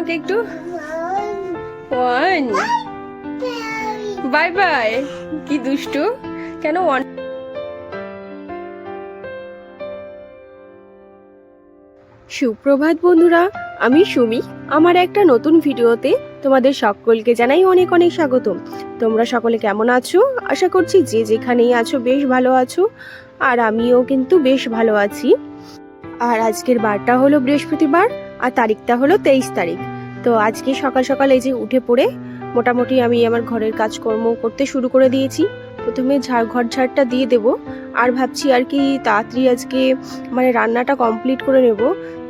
আমাকে একটু? One. Bye bye কি দুষ্টু। কেন ওয়ান? সুপ্রভাত বন্ধুরা, আমি সুমি। আমার একটা নতুন ভিডিওতে তোমাদের সকলকে জানাই অনেক অনেক স্বাগতম। তোমরা সকলে কেমন আছো? আশা করছি যে যেখানেই আছো বেশ ভালো আছো, আর আমিও কিন্তু বেশ ভালো আছি। আর আজকের বারটা হলো বৃহস্পতিবার, আর তারিখটা হলো তেইশ তারিখ। তো আজকে সকাল সকাল এই যে উঠে পড়ে মোটামুটি আমি আমার ঘরের কাজকর্ম করতে শুরু করে দিয়েছি। প্রথমে ঝাড় ঘর ঝাড়টা দিয়ে দেব। আর ভাবছি আর কি তাড়াতাড়ি আজকে মানে রান্নাটা কমপ্লিট করে নেব।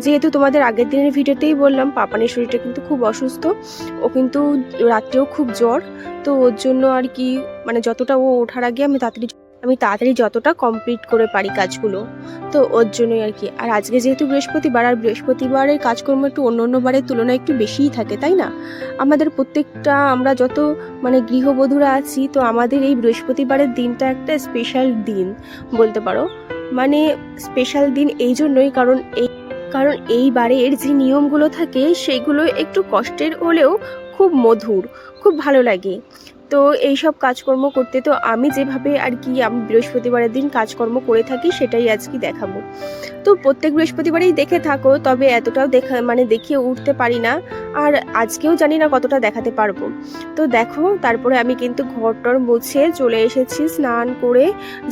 যেহেতু তোমাদের আগের দিনের ভিডিওতেই বললাম, পাপানের শরীরটা কিন্তু খুব অসুস্থ। ও কিন্তু রাত্রেও খুব জ্বর। তো ওর জন্য আর কি মানে যতটা ও ওঠার আগে আমি তাড়াতাড়ি আমি তাড়াতাড়ি যতটা কমপ্লিট করে পারি কাজগুলো। তো ওর জন্যই আর কি। আর আজকে যেহেতু বৃহস্পতিবার, আর বৃহস্পতিবারের কাজকর্ম একটু অন্য অন্য বারের তুলনায় একটু বেশিই থাকে, তাই না? আমাদের প্রত্যেকটা, আমরা যত মানে গৃহবধূরা আছি, তো আমাদের এই বৃহস্পতিবারের দিনটা একটা স্পেশাল দিন বলতে পারো। মানে স্পেশাল দিন এই জন্যই কারণ এই কারণ এই বারের যে নিয়মগুলো থাকে, সেগুলো একটু কষ্টের হলেও খুব মধুর, খুব ভালো লাগে। তো এই সব কাজকর্ম করতে তো আমি যেভাবে আর কি আমি বৃহস্পতিবারের দিন কাজকর্ম করে থাকি, সেটাই আজকে দেখাবো। তো প্রত্যেক বৃহস্পতিবারেই দেখে থাকো, তবে এতটাও দেখা মানে দেখিয়ে উঠতে পারি না, আর আজকেও জানি না কতটা দেখাতে পারব। তো দেখো, তারপরে আমি কিন্তু ঘরটর মুছে চলে এসেছি স্নান করে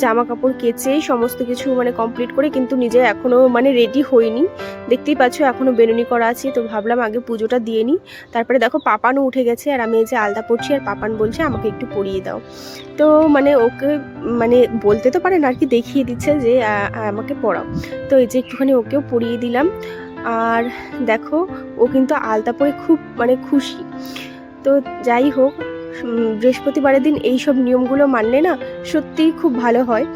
জামা কাপড় কেচে সমস্ত কিছু মানে কমপ্লিট করে কিন্তু নিজে এখনও মানে রেডি হইনি। দেখতেই পাচ্ছ এখনও বেরুনি করা আছে, তো ভাবলাম আগে পুজোটা দিয়ে নিই। তারপরে দেখো পাপানও উঠে গেছে, আর আমি এই যে আলতা পড়ছি আর পাপান বলছে আমাকে একটু পরিয়ে দাও। তো মানে ওকে মানে বলতে তো পারে না আর কি দেখিয়ে দিচ্ছে যে আমাকে পড়াও। তো এই যে একটুখানি ওকেও পরিয়ে দিলাম। আর দেখো, ও কিন্তু আলতা পরে খুব মানে খুশি। তো যাই হোক বৃহস্পতিবারের দিন এই সব নিয়মগুলো মানলে না সত্যিই খুব ভালো হয়।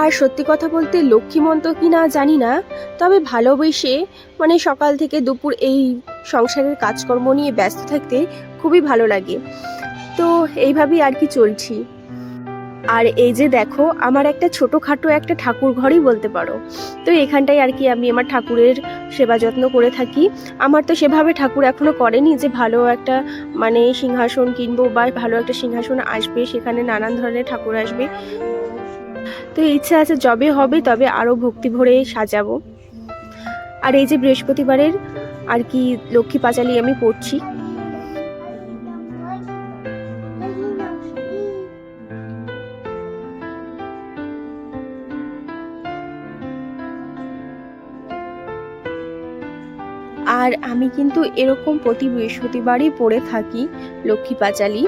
আর সত্যি কথা বলতে লক্ষ্মীমন্ত কি না জানি না, তবে ভালোবেসে মানে সকাল থেকে দুপুর এই সংসারের কাজকর্ম নিয়ে ব্যস্ত থাকতে খুবই ভালো লাগে। তো এইভাবেই আর কি চলছি। আর এই যে দেখো, আমার একটা ছোটোখাটো একটা ঠাকুর ঘরই বলতে পারো। তো এখানটায় আর কি আমি আমার ঠাকুরের সেবা যত্ন করে থাকি। আমার তো সেভাবে ঠাকুর এখনও করেনি যে ভালো একটা মানে সিংহাসন কিনবো বা ভালো একটা সিংহাসন আসবে, সেখানে নানান ধরনের ঠাকুর আসবে। তো ইচ্ছা আছে যবে হবে তবে আরও ভক্তি ভরে সাজাবো। আর এই যে বৃহস্পতিবারের আর কি লক্ষ্মী পাঁচালি আমি পড়ছি। আর আমি কিন্তু এরকম প্রতি বৃহস্পতিবারই পড়ে থাকি লক্ষ্মী পাঁচালি।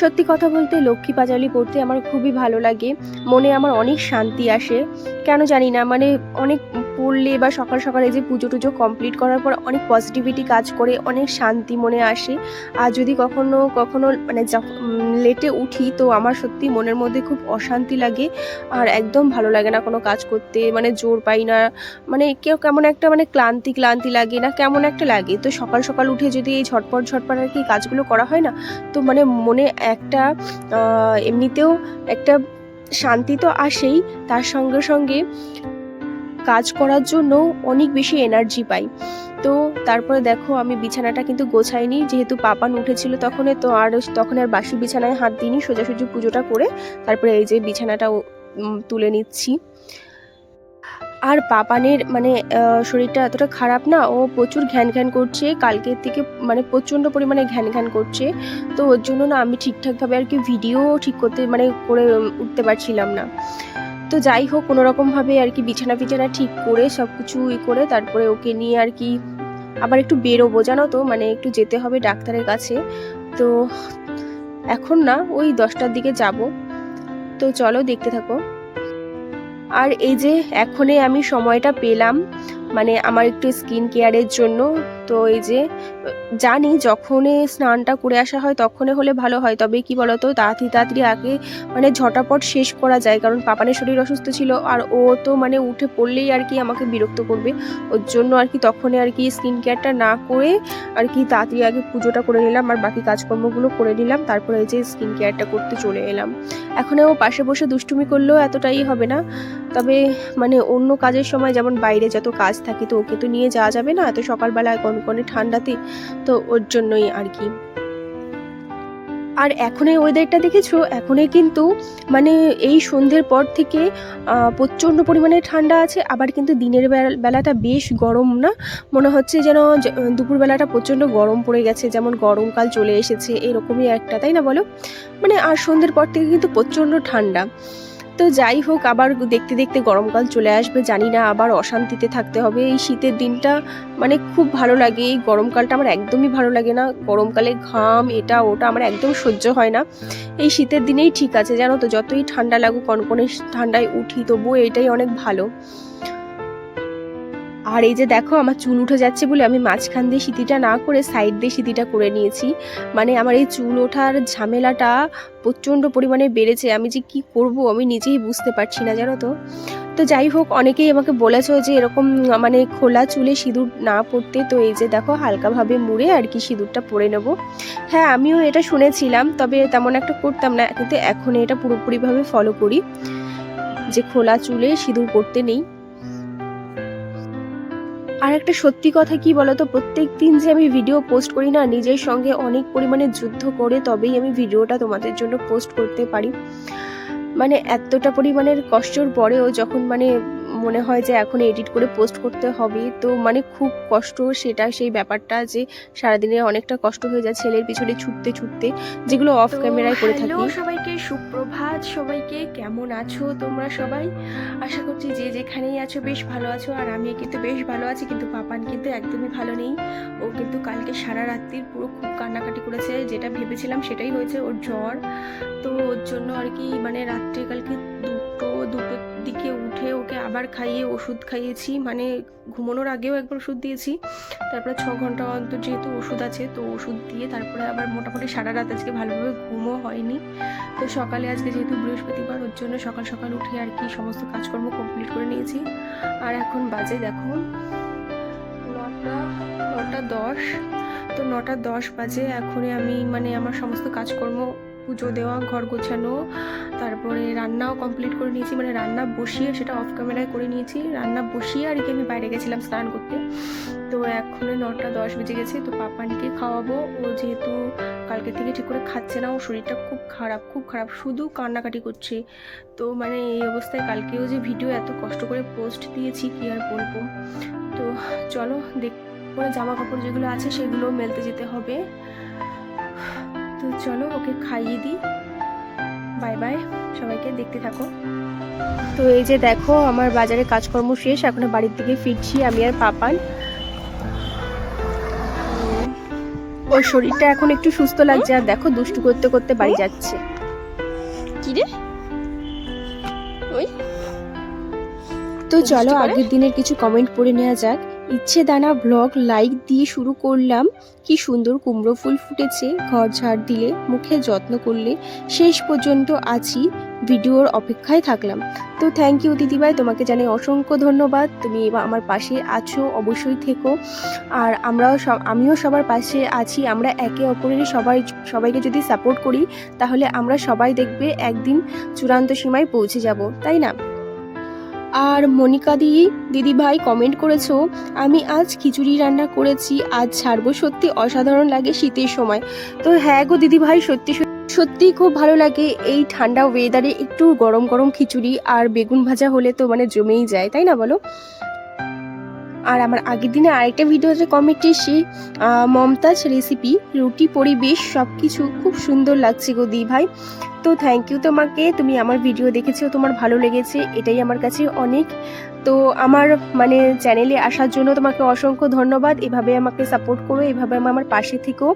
সত্যি কথা বলতে লক্ষ্মী পাঁচালি পড়তে আমার খুবই ভালো লাগে। মনে আমার অনেক শান্তি আসে। কেন জানি না মানে অনেক পড়লে বা সকাল সকালে যে পুজো টুজো কমপ্লিট করার পর অনেক পজিটিভিটি কাজ করে, অনেক শান্তি মনে আসে। আর যদি কখনো কখনো মানে লেটে উঠি তো আমার সত্যি মনের মধ্যে খুব অশান্তি লাগে। আর একদম ভালো লাগে না কোনো কাজ করতে মানে জোর পাই না। মানে কেউ কেমন একটা মানে ক্লান্তি ক্লান্তি লাগে না, কেমন একটা লাগে। তো সকাল সকাল উঠে যদি এই ঝটপট ঝটপট আর কি কাজগুলো করা হয় না, তো মানে মনে একটা এমনিতেও একটা শান্তি তো আসেই। তার সঙ্গে সঙ্গে কাজ করার জন্য অনেক বেশি এনার্জি পাই। তো তারপরে দেখো আমি বিছানাটা কিন্তু গোছাইনি, যেহেতু পাপান উঠেছিল তখন, তো আর তখন আর বাসি বিছানায় হাত দিইনি, সোজাসুজি পুজোটা করে তারপরে এই যে বিছানাটা তুলে নিচ্ছি। আর পাপানের মানে শরীরটা এতটা খারাপ না, ও প্রচুর ঘ্যান ঘ্যান করছে, কালকের থেকে মানে প্রচণ্ড পরিমাণে ঘ্যান ঘ্যান করছে, তো ওর জন্য না আমি ঠিকঠাকভাবে আর কি ভিডিও ঠিক করতে মানে করে উঠতে পারছিলাম না। তো যাই হোক, কোনো রকমভাবে আর কি বিছানা বিছানা ঠিক করে সব কিছু ই করে তারপরে ওকে নিয়ে আর কি আবার একটু বেরোবো, জানো তো? মানে একটু যেতে হবে ডাক্তারের কাছে। তো এখন না, ওই দশটার দিকে যাব। তো চলো দেখতে থাকো। আর এই যে এখনই আমি সময়টা পেলাম মানে আমার একটু স্কিন কেয়ারের জন্য, তো এই যে জানি যখনই স্নানটা করে আসা হয় তখনই হলে ভালো হয় তবে কি বলতো, তাড়াতাড়ি তাড়াতাড়ি আগে মানে ঝটাপট শেষ করা যায়, কারণ পাপানের শরীর অসুস্থ ছিল আর ও তো মানে উঠে পড়লেই আর কি আমাকে বিরক্ত করবে। ওর জন্য আর কি তখনই আর কি স্কিন কেয়ারটা না করে আর কি তাড়াতাড়ি আগে পুজোটা করে নিলাম আর বাকি কাজকর্মগুলো করে নিলাম, তারপরে এই যে স্কিন কেয়ারটা করতে চলে এলাম। এখন ও পাশে বসে দুষ্টুমি করলেও এতটাই হবে না। তবে মানে অন্য কাজের সময় যেমন বাইরে যত কাজ থাকে তো ওকে তো নিয়ে যাওয়া যাবে না? এত সকালবেলায় কনকনে ঠান্ডাতে তো ওর জন্যই আর কি। আর এখন এই ওয়েদারটা দেখেছ? এখনই কিন্তু মানে এই সন্ধ্যের পর থেকে প্রচণ্ড পরিমাণে ঠান্ডা আছে। আবার কিন্তু দিনের বেলা- বেলাটা বেশ গরম না? মনে হচ্ছে যেন দুপুরবেলাটা প্রচণ্ড গরম পড়ে গেছে। যেমন গরমকাল চলে এসেছে, এরকমই একটা, তাই না বলো? মানে আর সন্ধ্যের পর থেকে কিন্তু প্রচণ্ড ঠান্ডা। তো যাই হোক, আবার দেখতে দেখতে গরমকাল চলে আসবে, জানি না আবার অশান্তিতে থাকতে হবে। এই শীতের দিনটা মানে খুব ভালো লাগে, এই গরমকালটা আমার একদমই ভালো লাগে না। গরমকালে ঘাম, এটা ওটা আমার একদম সহ্য হয় না। এই শীতের দিনেই ঠিক আছে, জানো তো, যতই ঠান্ডা লাগুক, কনকনে ঠান্ডায় উঠি, তবুও এটাই অনেক ভালো। আর এই যে দেখো, আমার চুল উঠে যাচ্ছে বলে আমি মাঝখান দিয়ে সিঁথিটা না করে সাইড দিয়ে সিঁথিটা করে নিয়েছি। মানে আমার এই চুল ওঠার ঝামেলাটা প্রচণ্ড পরিমাণে বেড়েছে। আমি যে কি করব আমি নিজেই বুঝতে পারছি না, জানো তো? তো যাই হোক, অনেকেই আমাকে বলেছ যে এরকম মানে খোলা চুলে সিঁদুর না পড়তে। তো এই যে দেখো, হালকাভাবে মুড়ে আর কি সিঁদুরটা পরে নেব। হ্যাঁ আমিও এটা শুনেছিলাম, তবে তেমন একটা করতাম না। কিন্তু এখন এটা পুরোপুরিভাবে ফলো করি যে খোলা চুলে সিঁদুর পড়তে নেই। আর একটা সত্যি কথা কি বলতো, প্রত্যেক দিন যে আমি ভিডিও পোস্ট করি না, নিজের সঙ্গে অনেক পরিমাণে যুদ্ধ করে তবেই আমি ভিডিওটা তোমাদের জন্য পোস্ট করতে পারি। মানে এতটা পরিমাণের কষ্টর পরেও যখন মানে মনে হয় যে এখন এডিট করে পোস্ট করতে হবে। তো মানে খুব কষ্ট সেটা সেই ব্যাপারটা যে সারাদিনে অনেকটা কষ্ট হয়ে যায় ছেলের পিছনে ছুটতে ছুটতে যেগুলো অফ ক্যামেরায় করে থাকি। সবাইকে সুপ্রভাত সবাইকে কেমন আছো তোমরা সবাই? আশা করছি যে যেখানেই আছো বেশ ভালো আছো আর আমি কিন্তু বেশ ভালো আছি কিন্তু পাপান কিন্তু একদমই ভালো নেই। ও কিন্তু কালকে সারা রাত্রির পুরো খুব কান্নাকাটি করেছে যেটা ভেবেছিলাম সেটাই হয়েছে ওর জ্বর। তো ওর জন্য আর কি মানে রাত্রে কালকে দুটো দুটোর দিকে উঠে ওকে আবার খাইয়ে ওষুধ খাইয়েছি। মানে ঘুমানোর আগেও একবার ওষুধ দিয়েছি। তারপরে ছ ঘণ্টা অন্তর যেহেতু ওষুধ আছে, তো ওষুধ দিয়ে তারপরে আবার মোটামুটি সারা রাত আজকে ভালোভাবে ঘুমও হয়নি। তো সকালে আজকে যেহেতু বৃহস্পতিবার, ওর জন্য সকাল সকাল উঠে আর কি সমস্ত কাজকর্ম কমপ্লিট করে নিয়েছি। আর এখন বাজে দেখো নটা নটা দশ। তো নটা দশ বাজে, এখনই আমি মানে আমার সমস্ত কাজকর্ম পুজো দেওয়া, ঘর গোছানো, তারপরে রান্নাও কমপ্লিট করে নিয়েছি মানে রান্না বসিয়ে সেটা অফ ক্যামেরায় করে নিয়েছি। রান্না বসিয়ে আর কি আমি বাইরে গেছিলাম স্নান করতে। তো এখনও নটা দশ বেজে গেছে, তো পাপানকে খাওয়াবো। ও যেহেতু কালকে থেকে ঠিক করে খাচ্ছে না ও শরীরটা খুব খারাপ খুব খারাপ, শুধু কান্নাকাটি করছে। তো মানে এই অবস্থায় কালকেও যে ভিডিও এত কষ্ট করে পোস্ট দিয়েছি, কি আর বলব? তো চলো দেখ পরে জামা কাপড় যেগুলো আছে সেগুলো মেলতে যেতে হবে। তো চলো ওকে খাইয়ে দিই। বাই বাই সবাইকে দেখতে থাকো। তো এই যে দেখো আমার বাজারে কাজকর্ম শেষ এখন বাড়ির দিকে ফিরছি আমি আর পাপান। ওর শরীরটা এখন একটু সুস্থ লাগছে আর দেখো দুষ্টু করতে করতে বাড়ি যাচ্ছে। কি রে? ওই তো চলো আগের দিনের কিছু কমেন্ট পড়ে নেওয়া যাক। ইচ্ছে দানা ব্লগ লাইক দিয়ে শুরু করলাম। কি সুন্দর কুমড়ো ফুল ফুটেছে, ঘর ঝাড় দিলে, মুখে যত্ন করলে। শেষ পর্যন্ত আছি, ভিডিওর অপেক্ষায় থাকলাম। তো থ্যাংক ইউ দিদিভাই, তোমাকে জানাই অসংখ্য ধন্যবাদ। তুমি এবার আমার পাশে আছো, অবশ্যই থেকো। আর আমরাও সব, আমিও সবার পাশে আছি, আমরা একে অপরের সবাই, সবাইকে যদি সাপোর্ট করি, তাহলে আমরা সবাই দেখবে একদিন চূড়ান্ত সীমায় পৌঁছে যাব, তাই না? আর মনিকা দি, দিদি ভাই কমেন্ট করেছ, আমি আজ খিচুড়ি রান্না করেছি, আজ ছাড়বো, সত্যি অসাধারণ লাগে শীতের সময়। তো হ্যাঁ গো দিদি ভাই, সত্যি সত্যি খুব ভালো লাগে এই ঠান্ডা ওয়েদারে একটু গরম গরম খিচুড়ি আর বেগুন ভাজা হলে তো মানে জমেই যায়, তাই না বলো? আর আমার আগের দিনে আরেকটা ভিডিওতে কমেন্ট এসে মমতাজ রেসিপি রুটি, পরিবেশ সব কিছু খুব সুন্দর লাগছে গো দি ভাই। তো থ্যাংক ইউ তোমাকে, তুমি আমার ভিডিও দেখেছ, তোমার ভালো লেগেছে, এটাই আমার কাছে অনেক। তো আমার মানে চ্যানেলে আসার জন্য তোমাকে অসংখ্য ধন্যবাদ, এভাবে আমাকে সাপোর্ট করো, এভাবে আমার পাশে থেকেও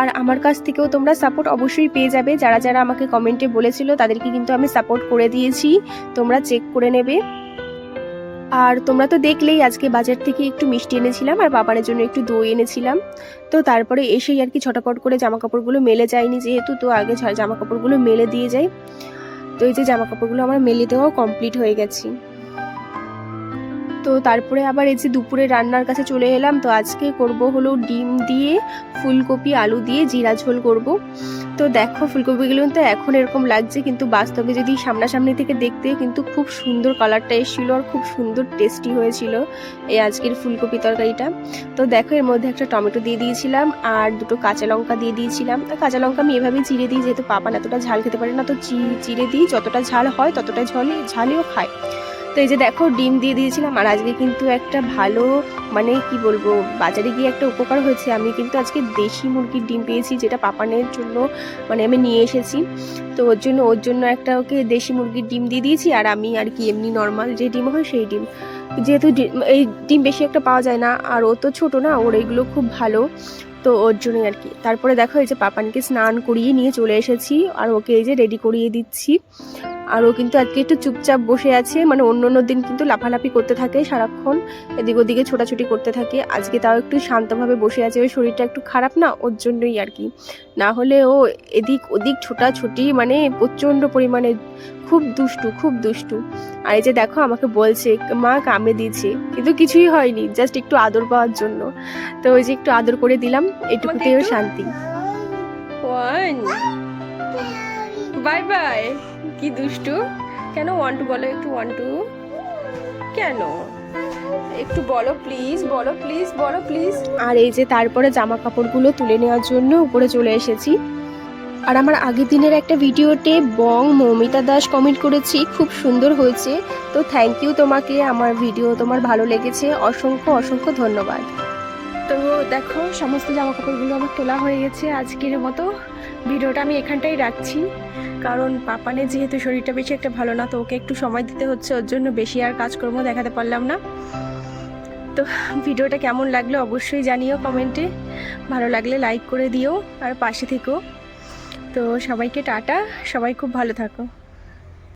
আর আমার কাছ থেকেও তোমরা সাপোর্ট অবশ্যই পেয়ে যাবে, যারা যারা আমাকে কমেন্টে বলেছিল, তাদেরকে কিন্তু আমি সাপোর্ট করে দিয়েছি, তোমরা চেক করে নেবে। আর তোমরা তো দেখলেই আজকে বাজার থেকে একটু মিষ্টি এনেছিলাম আর বাবারের জন্য একটু দই এনেছিলাম। তো তারপরে এসেই আর কি ছটাপট করে জামা কাপড়গুলো মেলে যায়নি যেহেতু, তো আগে জামা কাপড়গুলো মেলে দিয়ে যাই। তো এই যে জামা কাপড়গুলো আমার মেলে দেওয়াও কমপ্লিট হয়ে গেছে। তো তারপরে আবার এই যে দুপুরে রান্নার কাছে চলে এলাম, তো আজকে করব হলো ডিম দিয়ে ফুলকপি, আলু দিয়ে জিরা ঝোল করব। তো দেখো ফুলকপিগুলো তো এখন এরকম লাগছে, কিন্তু বাস্তবে যদি সামনাসামনি থেকে দেখতে কিন্তু খুব সুন্দর কালারটা এসেছিল আর খুব সুন্দর টেস্টি হয়েছিল এই আজকের ফুলকপি তরকারিটা। তো দেখো এর মধ্যে একটা টমেটো দিয়ে দিয়েছিলাম আর দুটো কাঁচা লঙ্কা দিয়ে দিয়েছিলাম। আর কাঁচা লঙ্কা আমি এভাবেই চিড়ে দিই, যেহেতু পাপান এতটা ঝাল খেতে পারে না, তো চিড়ে দিই, যতটা ঝাল হয় ততটা ঝালই ঝালিও খায়। তো এই যে দেখো, ডিম দিয়ে দিয়েছিলাম আর আজকে কিন্তু একটা ভালো মানে কি বলব, বাজারে গিয়ে একটা উপকার হয়েছে। আমি কিন্তু আজকে দেশি মুরগির ডিম পেয়েছি, যেটা পাপানের জন্য মানে আমি নিয়ে এসেছি। তো ওর জন্য ওর জন্য একটা ওকে দেশি মুরগির ডিম দিয়ে দিয়েছি আর আমি আর কি এমনি নর্মাল যে ডিম হয় সেই ডিম। যেহেতু এই ডিম বেশি একটা পাওয়া যায় না, আর ও তো ছোটো না, ওর এইগুলো খুব ভালো। তো ওর জন্যই আর কি। তারপরে দেখো এই যে পাপানকে স্নান করিয়ে নিয়ে চলে এসেছি, আর ওকে এই যে রেডি করিয়ে দিচ্ছি। আর ও কিন্তু আজকে একটু চুপচাপ বসে আছে মানে অন্য অন্য দিন কিন্তু লাফালাফি করতে থাকে সারাক্ষণ এদিক ওদিকে ছোটাছুটি করতে থাকে। আজকে তাও একটু শান্তভাবে বসে আছে ওই শরীরটা একটু খারাপ না ওর জন্যই আর কি। না হলে ও এদিক ওদিক ছোটাছুটি মানে প্রচণ্ড পরিমাণে খুব দুষ্টু খুব দুষ্টু। আর এই যে দেখো আমাকে বলছে মা কামড়ে দিয়েছে। কিন্তু কিছুই হয়নি জাস্ট একটু আদর পাওয়ার জন্য। তো ওই যে একটু আদর করে দিলাম এটুকুতেও শান্তি। ওয়ান বাই বাই কি দুষ্টু? কেন ওয়ান টু বলো একটু ওয়ান টু কেন? একটু বলো প্লিজ বলো প্লিজ বলো প্লিজ আর এই যে তারপরে জামা কাপড়গুলো তুলে নেওয়ার জন্য উপরে চলে এসেছি। আর আমার আগের দিনের একটা ভিডিওতে বং মৌমিতা দাস কমেন্ট করেছি, খুব সুন্দর হয়েছে। তো থ্যাংক ইউ তোমাকে, আমার ভিডিও তোমার ভালো লেগেছে। অসংখ্য অসংখ্য ধন্যবাদ। তো দেখো, সমস্ত জামা কাপড়গুলো আমার তোলা হয়ে গেছে আজকের মতো। ভিডিওটা আমি এখানটাই রাখছি। কারণ পাপানের যেহেতু শরীরটা বেশি একটা ভালো না, তো ওকে একটু সময় দিতে হচ্ছে, ওর জন্য বেশি আর কাজকর্ম দেখাতে পারলাম না। তো ভিডিওটা কেমন লাগল অবশ্যই জানিও কমেন্টে। ভালো লাগলে লাইক করে দিও আর পাশে থেকো। তো সবাইকে টাটা, সবাই খুব ভালো থাকো।